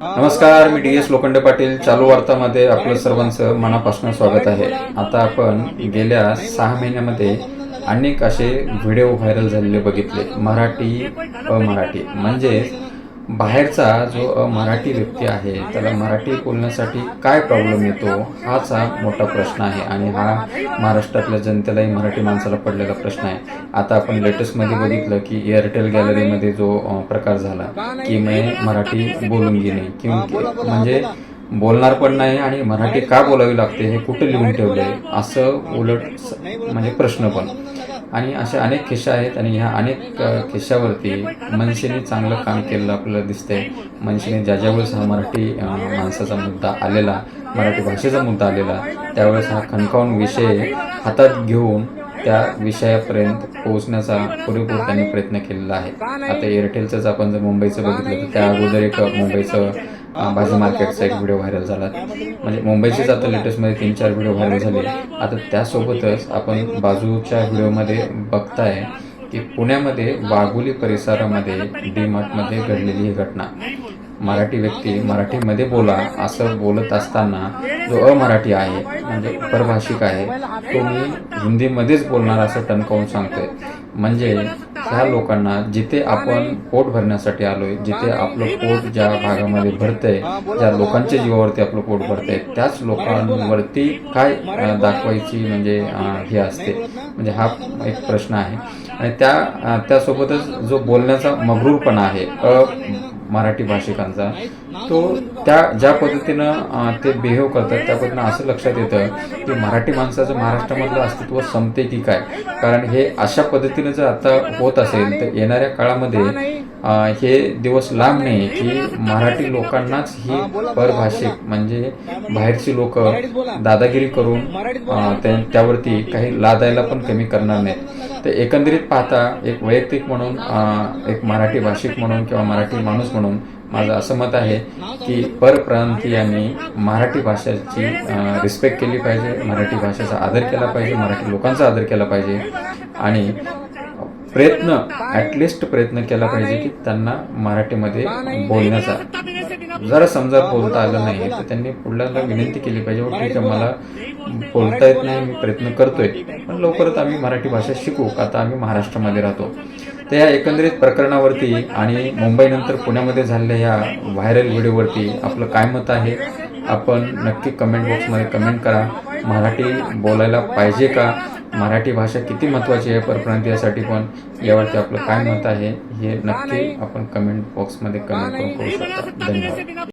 नमस्कार मी D S Lokhande Patil चालू वार्तामध्ये आपलं सर्वांचं मनापासून स्वागत आहे. आता आपण गेल्या सहा महिन्यामध्ये अनेक असे व्हिडिओ व्हायरल झालेले बघितले. मराठी अमराठी म्हणजे बाहेरचा जो मराठी व्यक्ती आहे त्याला मराठी बोलण्यासाठी काय प्रॉब्लेम येतो हाच हा मोठा प्रश्न आहे. आणि हा महाराष्ट्रातल्या जनतेलाही मराठी माणसाला पडलेला प्रश्न आहे. आता आपण लेटेस्टमध्ये बघितलं की एअरटेल गॅलरीमध्ये जो प्रकार झाला की मी मराठी बोलून घेणे. किंवा म्हणजे बोलणार पण नाही आणि मराठी का बोलावी लागते हे कुठे लिहून ठेवले असं उलट म्हणजे प्रश्न पण. आणि अशा अनेक खिशा आहेत आणि ह्या अनेक खिशावरती मनसेने चांगलं काम केलेलं आपल्याला दिसतंय. मनसेने ज्या ज्यावेळेस हा मराठी माणसाचा मुद्दा आलेला मराठी भाषेचा मुद्दा आलेला त्यावेळेस हा खणकावून विषय हातात घेऊन त्या विषयापर्यंत पोहोचण्याचा पुरेपूर त्यांनी प्रयत्न केलेला आहे. आता एअरटेलचंच आपण जर मुंबईचं बघितलं तर त्या अगोदर एक मुंबईचं भाजी मार्केटचा एक व्हिडिओ व्हायरल झाला. म्हणजे मुंबईचेच आता लेटेस्टमध्ये तीन चार व्हिडिओ व्हायरल झाले. आता त्यासोबतच आपण बाजूच्या व्हिडिओमध्ये बघताय की पुण्यामध्ये वाघोली परिसरामध्ये डी मार्टमध्ये घडलेली ही घटना. मराठी व्यक्ती मराठीमध्ये बोला असं बोलत असताना जो अमराठी आहे म्हणजे परभाषिक आहे तो मी हिंदीमध्येच बोलणार असं टणकावून सांगतोय. म्हणजे ह्या लोकांना जिथे आपण पोट भरण्यासाठी आलोय जिथे आपलं पोट ज्या भागामध्ये भरतंय ज्या लोकांच्या जीवावरती आपलं पोट भरतंय त्याच लोकांवरती काय दाखवायची म्हणजे हे असते. म्हणजे हा एक प्रश्न आहे. आणि त्या त्यासोबतच जो बोलण्याचा मगरूरपणा आहे अ मराठी भाषिकांचा तो त्या ज्या पद्धतीनं ते बिहेव करतात त्या पद्धतीनं असं लक्षात येतं की मराठी माणसाचं महाराष्ट्रामधलं अस्तित्व संपते की काय? कारण हे अशा पद्धतीनं जर आता होत असेल तर येणाऱ्या काळामध्ये हे दिवस लांब नाही की मराठी लोकांनाच ही परभाषिक म्हणजे बाहेरची लोक दादागिरी करून त्यावरती काही लादायला पण कमी करणार नाहीत. तर एकंदरीत पाहता एक वैयक्तिक म्हणून एक मराठी भाषिक म्हणून किंवा मराठी माणूस म्हणून माझं असं मत आहे की परप्रांतीयांनी मराठी भाषेची रिस्पेक्ट केली पाहिजे मराठी भाषेचा आदर केला पाहिजे मराठी लोकांचा आदर केला पाहिजे. आणि प्रयत्न ॲटलिस्ट प्रयत्न केला पाहिजे की त्यांना मराठीमध्ये बोलण्याचा. जरा समजा बोलता आलं नाही तर त्यांनी पुढल्याला विनंती केली पाहिजे "हो, ठीक आहे मला बोलता येत नाही मी प्रयत्न करतोय. पण लवकरच आम्ही मराठी भाषा शिकू आता आम्ही महाराष्ट्रामध्ये राहतो. तर या एकंदरीत प्रकरणावरती आणि मुंबईनंतर पुण्यामध्ये झालेल्या या व्हायरल व्हिडिओवरती आपलं काय मत आहे? आपण नक्की कमेंट बॉक्समध्ये कमेंट करा. मराठी बोलायला पाहिजे का? मराठी भाषा किती महत्त्वाची आहे परप्रांतीयासाठी पण यावरती आपलं काय मत आहे हे नक्की आपण कमेंट बॉक्समध्ये कमेंट करून करू शकता. धन्यवाद.